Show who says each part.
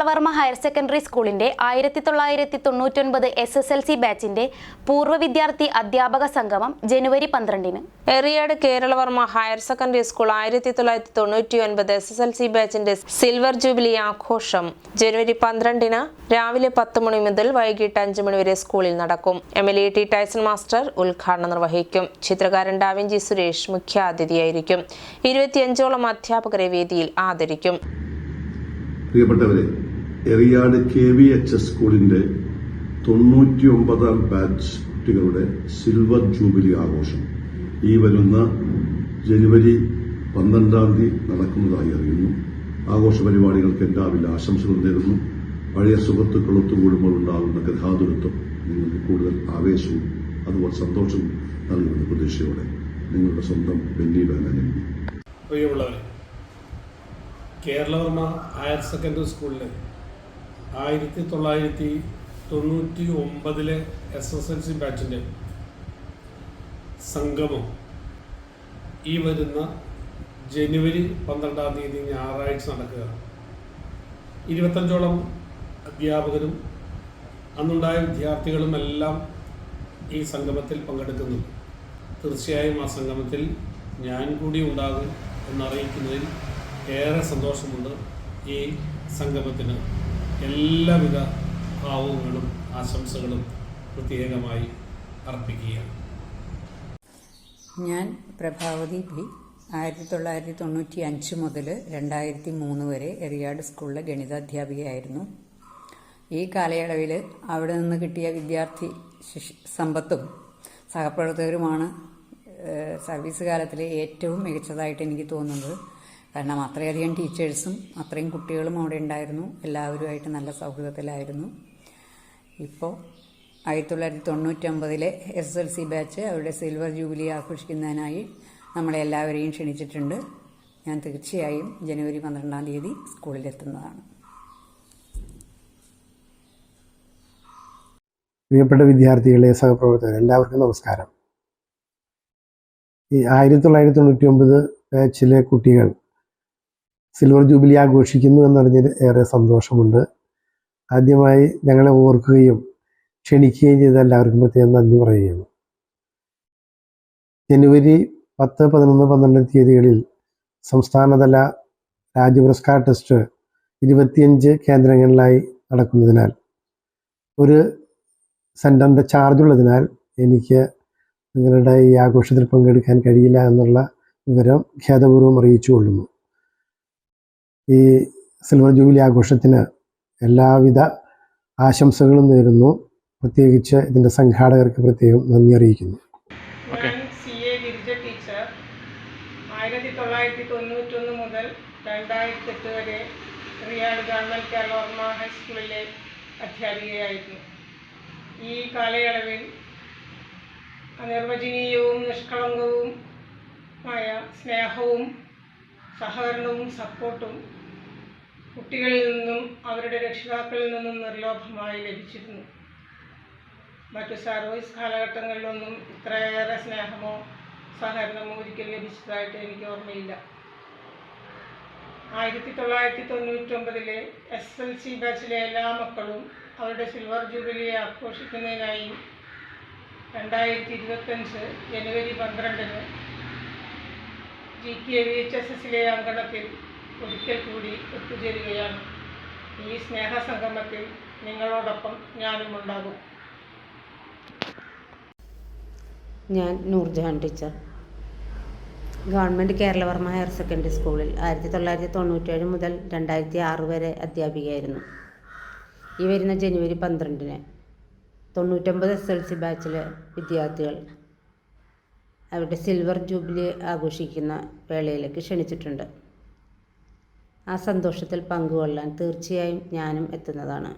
Speaker 1: Keralavarma higher secondary സ്കൂളിന്റെ ആയിരത്തി തൊള്ളായിരത്തി തൊണ്ണൂറ്റൊൻപത് എസ് എസ് എൽ സി ബാച്ചിന്റെ പൂർവ വിദ്യാർത്ഥി അധ്യാപക സംഗമം ജനുവരി പന്ത്രണ്ടിന്.
Speaker 2: Eriyad Keralavarma higher secondary school ആയിരത്തി തൊള്ളായിരത്തി തൊണ്ണൂറ്റി ഒൻപത് എസ് എസ് എൽ സി ബാച്ചിന്റെ സിൽവർ ജൂബിലി ആഘോഷം ജനുവരി പന്ത്രണ്ടിന് രാവിലെ പത്ത് മണി മുതൽ വൈകിട്ട് അഞ്ച് മണി വരെ സ്കൂളിൽ നടക്കും. M L A T Tyson master ഉദ്ഘാടനം നിർവഹിക്കും. ചിത്രകാരൻ ഡാവിഞ്ചി സുരേഷ് മുഖ്യാതിഥിയായിരിക്കും. ഇരുപത്തിയഞ്ചോളം അധ്യാപകരെ വേദിയിൽ ആദരിക്കും.
Speaker 3: പ്രിയപ്പെട്ടവരെ Eriyad K V H S സ്കൂളിന്റെ തൊണ്ണൂറ്റി ഒമ്പതാം ബാച്ച് കുട്ടികളുടെ സിൽവർ ജൂബിലി ആഘോഷം. ഈ വരുന്ന ജനുവരി പന്ത്രണ്ടാം തീയതി നടക്കുന്നതായി അറിയുന്നു. ആഘോഷ പരിപാടികൾക്ക് എല്ലാവിധ ആശംസകൾ നേരുന്നു. പഴയ സുഹൃത്തുക്കൾ ഒത്തുകൂടുമ്പോൾ ഉണ്ടാകുന്ന ഗതാതുരത്വം നിങ്ങൾക്ക് കൂടുതൽ ആവേശവും അതുപോലെ സന്തോഷവും നൽകുന്ന പ്രതീക്ഷയോടെ നിങ്ങളുടെ സ്വന്തം ബെന്നി
Speaker 4: ബാനി കേരളവർമ്മ ഹയർ സെക്കൻഡറി സ്കൂളിലെ ആയിരത്തി തൊള്ളായിരത്തി തൊണ്ണൂറ്റി ഒമ്പതിലെ എസ് എസ് എൽ സി ബാച്ചിന്റെ സംഗമം. ഈ വരുന്ന ജനുവരി പന്ത്രണ്ടാം തീയതി ഞായറാഴ്ച നടക്കുക. ഇരുപത്തഞ്ചോളം അധ്യാപകരും അന്നുണ്ടായ വിദ്യാർത്ഥികളും എല്ലാം ഈ സംഗമത്തിൽ പങ്കെടുക്കുന്നുണ്ട് തീർച്ചയായും ആ സംഗമത്തിൽ ഞാൻ കൂടി ഉണ്ടാകും എന്നറിയിക്കുന്നതിൽ ഏറെ സന്തോഷമുണ്ട് ഈ സംഗമത്തിന്. എല്ലാവിധ ഭാവങ്ങളും ആശംസകളും പ്രത്യേകമായി അർപ്പിക്കുകയാണ്.
Speaker 5: ഞാൻ പ്രഭാവതി പി. ആയിരത്തി തൊള്ളായിരത്തി തൊണ്ണൂറ്റി അഞ്ച് മുതൽ രണ്ടായിരത്തി മൂന്ന് വരെ എറിയാട് സ്കൂളിലെ ഗണിതാധ്യാപികയായിരുന്നു. ഈ കാലയളവിൽ അവിടെ നിന്ന് കിട്ടിയ വിദ്യാർത്ഥി സമ്പത്തും സഹപ്രവർത്തകരുമാണ് സർവീസ് കാലത്തിലെ ഏറ്റവും മികച്ചതായിട്ട് എനിക്ക് തോന്നുന്നത് കാരണം അത്രയധികം ടീച്ചേഴ്സും അത്രയും കുട്ടികളും അവിടെ ഉണ്ടായിരുന്നു. എല്ലാവരുമായിട്ട് നല്ല സൗഹൃദത്തിലായിരുന്നു. ഇപ്പോൾ ആയിരത്തി തൊള്ളായിരത്തി തൊണ്ണൂറ്റൊമ്പതിലെ എസ് എൽ സി ബാച്ച് അവരുടെ സിൽവർ ജൂബിലി ആഘോഷിക്കുന്നതിനായി നമ്മളെ എല്ലാവരെയും ക്ഷണിച്ചിട്ടുണ്ട്. ഞാൻ തീർച്ചയായും ജനുവരി പന്ത്രണ്ടാം തീയതി സ്കൂളിലെത്തുന്നതാണ്
Speaker 6: പ്രിയപ്പെട്ട വിദ്യാർത്ഥികളെ സഹപ്രവർത്തകർ എല്ലാവർക്കും നമസ്കാരം. ഈ ആയിരത്തി തൊള്ളായിരത്തി തൊണ്ണൂറ്റി ഒമ്പത് ബാച്ചിലെ കുട്ടികൾ സിൽവർ ജൂബിലി ആഘോഷിക്കുന്നു എന്നറിഞ്ഞതിൽ ഏറെ സന്തോഷമുണ്ട്. ആദ്യമായി ഞങ്ങളെ ഓർക്കുകയും ക്ഷണിക്കുകയും ചെയ്ത എല്ലാവർക്കും പ്രത്യേകം നന്ദി പറയുകയാണ്. ജനുവരി പത്ത് പതിനൊന്ന് പന്ത്രണ്ട് തീയതികളിൽ സംസ്ഥാനതല രാജ്യപുരസ്കാർ ടെസ്റ്റ് ഇരുപത്തിയഞ്ച് കേന്ദ്രങ്ങളിലായി നടക്കുന്നതിനാൽ ഒരു സെന്ററിന്റെ ചാർജ് ഉള്ളതിനാൽ എനിക്ക് നിങ്ങളുടെ ഈ ആഘോഷത്തിൽ പങ്കെടുക്കാൻ കഴിയില്ല എന്നുള്ള വിവരം ഖേദപൂർവം അറിയിച്ചു കൊള്ളുന്നു ഈ സിൽവർ ജൂബിലി ആഘോഷത്തിന് എല്ലാവിധ ആശംസകളും നേരുന്നു. പ്രത്യേകിച്ച് ഇതിന്റെ സംഘാടകർക്ക് പ്രത്യേകം നന്ദി അറിയിക്കുന്നു.
Speaker 7: ആയിരത്തി തൊള്ളായിരത്തി തൊണ്ണൂറ്റൊന്ന് മുതൽ രണ്ടായിരത്തി എട്ട് വരെ റിയാഡ് ഗവൺമെന്റ് കേരളവർമ്മ ഹൈസ്കൂളിലെ അധ്യാപികയായിരുന്നു. ഈ കാലയളവിൽ അനിർവചനീയവും നിഷ്കളങ്കവും ആയ സ്നേഹവും സഹകരണവും സപ്പോർട്ടും കുട്ടികളിൽ നിന്നും അവരുടെ രക്ഷിതാക്കളിൽ നിന്നും നിർലോഭമായി ലഭിച്ചിരുന്നു. മറ്റു സർവീസ് കാലഘട്ടങ്ങളിലൊന്നും ഇത്രയേറെ സ്നേഹമോ സഹകരണമോ ഒരിക്കലും ലഭിച്ചതായിട്ട് എനിക്ക് ഓർമ്മയില്ല. ആയിരത്തി തൊള്ളായിരത്തി തൊണ്ണൂറ്റൊമ്പതിലെ എസ് എൽ സി ബാച്ചിലെ എല്ലാ മക്കളും അവരുടെ സിൽവർ ജൂബിലിയെ ആഘോഷിക്കുന്നതിനായി രണ്ടായിരത്തി ഇരുപത്തഞ്ച് ജനുവരി പന്ത്രണ്ടിന് G K V H S എസിലെ അങ്കണത്തിൽ ഒരിക്കൽ കൂടി ഒത്തുചേരുകയാണ്. ഈ സ്നേഹസംഗമത്തിൽ നിങ്ങളോടൊപ്പം ഞാനും ഉണ്ടാകും.
Speaker 8: ഞാൻ Noorjahan teacher. Government Keralavarma higher secondary സ്കൂളിൽ ആയിരത്തി തൊള്ളായിരത്തി തൊണ്ണൂറ്റേഴ് മുതൽ രണ്ടായിരത്തി ആറ് വരെ അധ്യാപികയായിരുന്നു. ഈ വരുന്ന ജനുവരി പന്ത്രണ്ടിന് തൊണ്ണൂറ്റൊമ്പത് എസ് എൽ സി ബാച്ചിലെ വിദ്യാർത്ഥികൾ അവരുടെ സിൽവർ ജൂബിലി ആഘോഷിക്കുന്ന വേളയിലേക്ക് ക്ഷണിച്ചിട്ടുണ്ട്. ആ സന്തോഷത്തിൽ പങ്കുകൊള്ളാൻ തീർച്ചയായും ഞാനും എത്തുന്നതാണ്.